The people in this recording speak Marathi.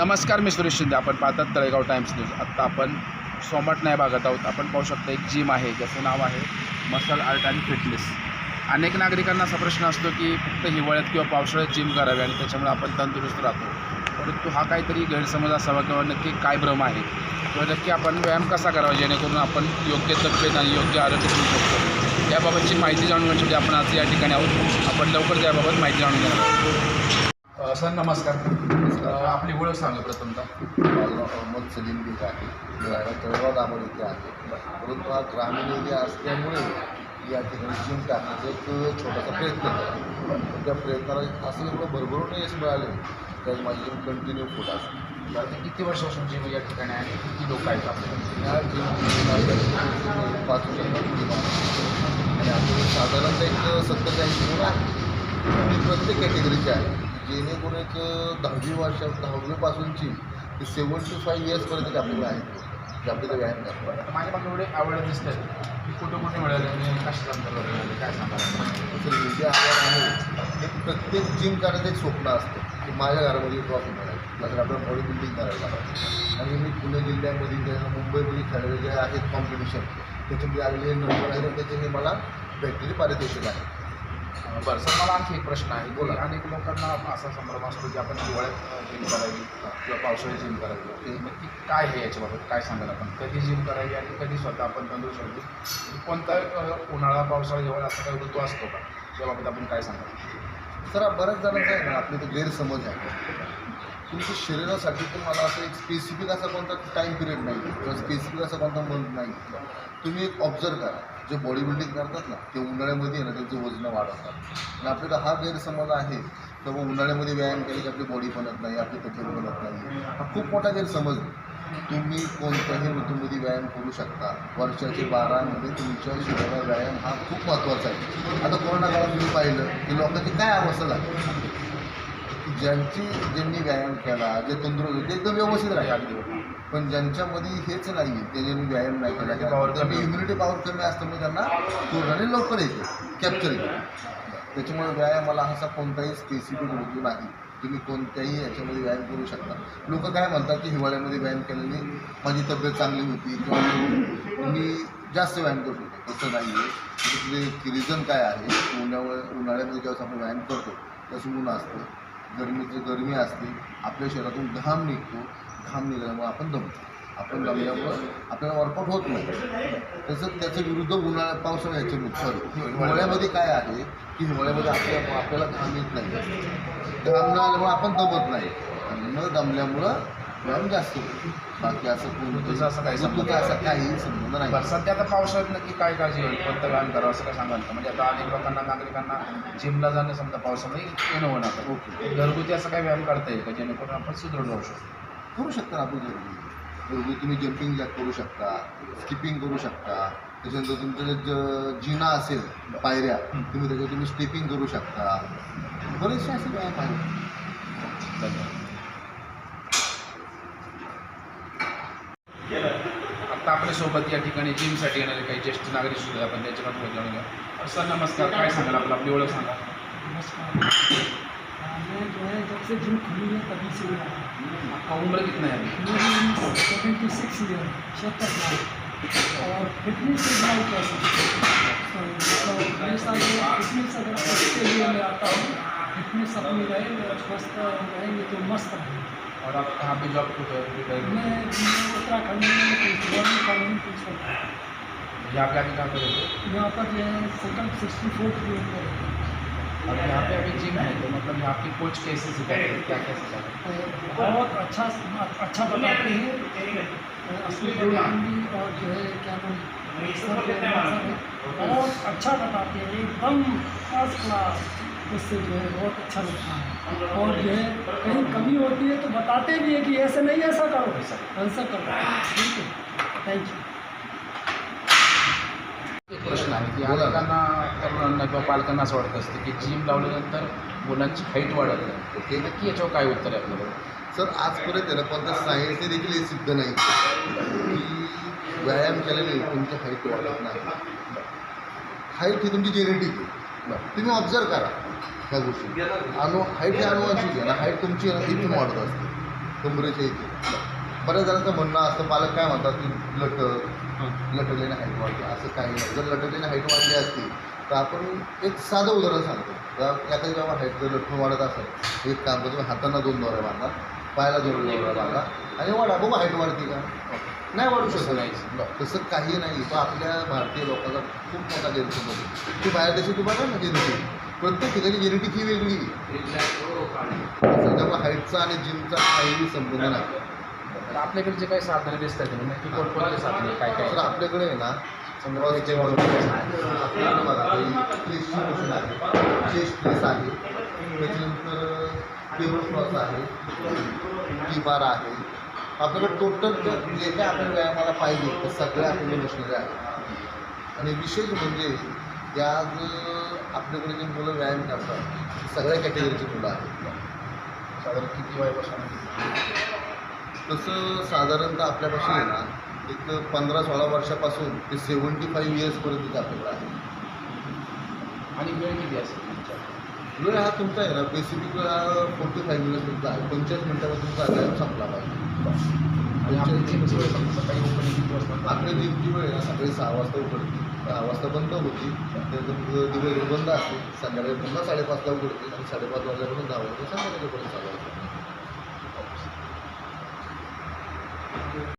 नमस्कार मी सुरेश शिंदे. आपण पाहतात तळेगाव टाइम्स न्यूज. आत्ता आपण सोमट नाही भागात आहोत. आपण पाहू शकता एक जिम आहे ज्याचं नाव आहे मसल आर्ट अँड फिटनेस. अनेक नागरिकांना असा प्रश्न असतो की फक्त हिवाळ्यात किंवा पावसाळ्यात जिम करावी आणि त्याच्यामुळे आपण तंदुरुस्त राहतो. परंतु हा काहीतरी गैरसमज असावा किंवा नक्की काय भ्रम आहे किंवा नक्की आपण व्यायाम कसा करावा जेणेकरून आपण योग्य तब्येत आणि योग्य आरोग्य ठेवू शकतो. याबाबतची माहिती जाणून घेण्यासाठी आपण आज या ठिकाणी आहोत. आपण लवकर याबाबत माहिती जाणून घेणार आहोत. सर नमस्कार. आपली ओळख सांगा प्रथमतः. माझं अहमद सलीम बेग आहे. मी राहणार तळेगाव दामोद इथे आहे. परंतु हा ग्रामीण एरिया असल्यामुळे या ठिकाणी जिम टाकण्याचा एक छोटासा प्रयत्न केला त्या प्रयत्नाला असं एवढं भरभरून यश मिळाले. तर माझी जिम कंटिन्यू फुट असते. किती वर्षापासून जिम या ठिकाणी आहे? आणि किती लोक आहेत आपल्याकडे या जिम पाच आहे आणि आम्ही साधारणतः एक सत्तर ते ऐंशी मुलं आहे आणि प्रत्येक कॅटेगरीचे आहे. जेणेकरून एक दहावी वर्षा दहावीपासूनची ते सेवन्टी फाईव्ह इयर्सपर्यंत आपल्याला आहेत जे आपल्याला व्यायाम करतात आता माझ्या मागे एवढे आवड दिसतात की कुठं कुठे मिळाले कशा संदर्भात मिळाले काय सांगायला सोशल मीडिया आव्हान आहे एक प्रत्येक जिम करण्याचं एक स्वप्न असतं. की माझ्या घरामध्ये ट्रॉफी मिळाली. नंतर आपल्याला बॉडी बिल्डिंग करायला लागतं आणि मी पुणे जिल्ह्यामध्ये मुंबईमध्ये खेळलेले जे आहेत कॉम्पिटिशन त्याच्यामध्ये आलेले नंबर आहेत आणि त्याचे हे मला भेटलेले पारितोषिक आहे. बरं सर मला आणखी एक प्रश्न आहे. बोला. अनेक लोकांना असा संभ्रम असतो की आपण हिवाळ्यात जिम करावी किंवा पावसाळ्यात जिम करावी. ते नक्की काय आहे याच्याबाबत? काय सांगाल आपण? कधी जिम करावी आणि कधी स्वतः आपण तंदुरुस्त राहावी कोणता अ, उन्हाळा पावसाळा हिवाळा असा काही ऋतू असतो का? त्याबाबत आपण काय सांगाल? सर बऱ्याच जणांचा आहे ना आपले ते गैरसमज आहे. तुमच्या शरीरासाठी तुम्हाला मला असं एक स्पेसिफिक असा कोणता टाईम पिरियड नाही. किंवा स्पेसिफिक असा कोणता मंथ नाही. तुम्ही एक ऑब्झर्व करा. जे बॉडी बिल्डिंग करतात ना ते उन्हाळ्यामध्ये आहे ना त्यांचं वजन वाढवतात. आणि आपल्याला हा गैरसमज आहे तर मग उन्हाळ्यामध्ये व्यायाम केले की आपली बॉडी बनत नाही आपली तब्येत बनत नाही. हा खूप मोठा गैरसमज तुम्ही कोणत्याही ऋतूमध्ये व्यायाम करू शकता. वर्षाचे बारामध्ये तुमच्या शरीराला व्यायाम हा खूप महत्त्वाचा आहे. आता कोरोना काळात तुम्ही पाहिलं की लोकांची काय अवस्था झाली? ज्यांची ज्यांनी व्यायाम केला जे तंदुरुस्त होते, एकदम व्यवस्थित राहिले अगदी. पण ज्यांच्यामध्ये हेच नाही ते ज्यांनी व्यायाम नाही केला त्यांनी कमी. इम्युनिटी पॉवर कमी असल्यामुळे त्यांना कोरोनाने लवकर येते कॅप्चर येते त्याच्यामुळे व्यायामाला असा कोणताही स्पेसिफिक ऋतू नाही तुम्ही कोणत्याही याच्यामध्ये व्यायाम करू शकता. लोक काय म्हणतात की हिवाळ्यामध्ये व्यायाम केल्याने माझी तब्येत चांगली होती किंवा मी जास्त व्यायाम करू शकतो तसं नाही आहे रिझन काय आहे? उन्हामुळे उन्हाळ्यामध्ये ज्यावेळेस आपण व्यायाम करतो त्याचं ऊन असतं. गरमीची गरमी असते आपल्या शरीरातून घाम निघतो घाम निघाल्यामुळे आपण दमतो. आपण दमल्यामुळं आपल्याला वर्कआउट होत नाही. त्याचं विरुद्ध उन्हाळ्या पावसाळ्या याचे नुकसान. हिवाळ्यामध्ये काय आहे की हिवाळ्यामध्ये आपल्या आपल्याला घाम येत नाही. घाम न आल्यामुळे आपण दमत नाही. आणि न दमल्यामुळं व्यायाम जास्त होतो बाकी असं ऋतूचं असं काही ऋतूचा असा काही संबंध नाही. बरं सध्या आता पावसाळ्यात नक्की काय काळजी घेईल कोणतं व्यायाम करावं असं काय सांगाल का? म्हणजे आता अनेक लोकांना नागरिकांना जिमला जाणं समजा पावसामध्ये येणं होणार. ओके. घरगुती असं काही व्यायाम करता येईल का? जेणेकरून आपण सुदृढ राहू शकतो करू शकता ना आपण घरगुती. घरगुती तुम्ही जम्पिंग जॅक करू शकता स्किपिंग करू शकता. त्याच्यानंतर तुमचं ज जिना असेल पायऱ्या तुम्ही त्याच्यावर तुम्ही स्टेपिंग करू शकता. बरेचसे असे व्यायाम आहेत. धन्यवाद. आता आपल्यासोबत या ठिकाणी जिमसाठी ज्येष्ठ नागरिक सुद्धा आपण त्याच्याकडून जाणून घ्या सर, नमस्कार. काय सांगाल आपलं? आपली ओळख सांगा. नमस्कार मैं जो है जब से जिम खुली है तभी से आपका उम्र कितना है सेवेंटी सिक्स ईयर साल और फिटनेस से फिटनेस अगर इसके लिए मैं आता हूँ फिटनेस अपनी रहे और स्वस्थ रहेंगे तो मस्त रहेंगे। और आप कहाँ पे जॉब कर मैं उत्तराखंड में गवर्नमेंट कॉलोनी पुलिस यहाँ पे आके कहाँ पे रहते हो? यहाँ पर जो है संकल्प सिक्सटी फोर किलोमीटर है। अब यहाँ पे अभी जिम है तो मतलब यहाँ की कोच कैसे सिखाते हैं? क्या क्या सिखाते हैं? तो बहुत अच्छा अच्छा बताते हैं। असली हिंदी और जो है क्या नाम है, बहुत अच्छा बताते हैं एकदम फ़र्स्ट क्लास उससे जो है बहुत अच्छा लगता है। और जो है कहीं कमी होती है तो बताते भी है कि ऐसे नहीं ऐसा करो। ऐसा करो। ठीक है थैंक यू एक प्रश्न आहे की बोला ना. अनेकांना तरुणांना किंवा पालकांना असं वाटत असतं की जिम लावल्यानंतर मुलांची हाईट वाढत नाही. ओके नक्की याच्यावर काय उत्तर आहे आपल्याला? सर आजपर्यंत आहे ना कोणत्या सायन्सने देखील हे सिद्ध नाही की व्यायाम केल्याने तुमची हाईट वाढत नाही. हाईट ही तुमची जेनेटिक आहे. तुम्ही ऑब्झर्व करा. ह्या गोष्टी. अनु हाईट ही अनुवांशिक आहे ना. हाईट तुमची आहे ना इथून वाढत असते. कमरेच्या इथे. बऱ्याच जणांचं म्हणणं असतं पालक काय म्हणतात की लटक लटकल्याने हाईट वाढते असं काही नाही. जर लटकल्याने हाईट वाढली असती तर आपण एक साधं उदाहरण सांगतो. जर एखादी जेव्हा हाईट जर लटकून वाढत असेल एक काम करतो हातांना दोन दोऱ्या बांधा पायाला दोन दोऱ्या बांधा आणि वाढा. बघू हाईट वाढते का? नाही वाढू शकत. नाही. तसं काही नाही. तो आपल्या भारतीय लोकांचा खूप मोठा गैरसमज आहे. ती बाहेर देशात बघा ना प्रत्येक ठिकाणी जेनेटिक ही वेगळी. त्यामुळे हाईटचा आणि जिमचा काहीही संबंध नाही. तर आपल्याकडे जे काही साधनं दिसतात ते नक्की कोणकोणते साधने काय काय तर आपल्याकडे आहे ना समजा मशीन आहे. चेस्ट प्लेस आहे. त्याच्यानंतर टेबल क्रॉस आहे. टी बार आहे आपल्याकडे टोटल जे काय आपल्याला व्यायामाला पाहिजे ते सगळे आपल्याकडे मशिनरी आहे. आणि विशेष म्हणजे या आज आपल्याकडे जे मुलं व्यायाम करतात सगळ्या कॅटेगरीची मुलं आहेत. साधारण किती वयापासून? तसं साधारणतः आपल्यापासून आहे ना एक पंधरा सोळा वर्षापासून ते सेवन्टी फाईव्ह इयर्सपर्यंत आपल्याकडे आहे. आणि वेळ किती असेल तुमच्या? वेळ हा तुमचा आहे ना बेसिक वेळ हा फोर्टी फाईव्ह मिनिट्स तुमचा आहे. पंचेचाळीस मिनिटामध्ये तुमचा व्यायाम संपला पाहिजे. समजा सकाळी किती वाजता सकाळी सहा वाजता उघडते. दहा वाजता बंद होती बंद असते संध्याकाळी पुन्हा साडेपाचला उघडते आणि साडेपाच वाजल्यापासून दहा वाजता संध्याकाळीपर्यंत चालू असते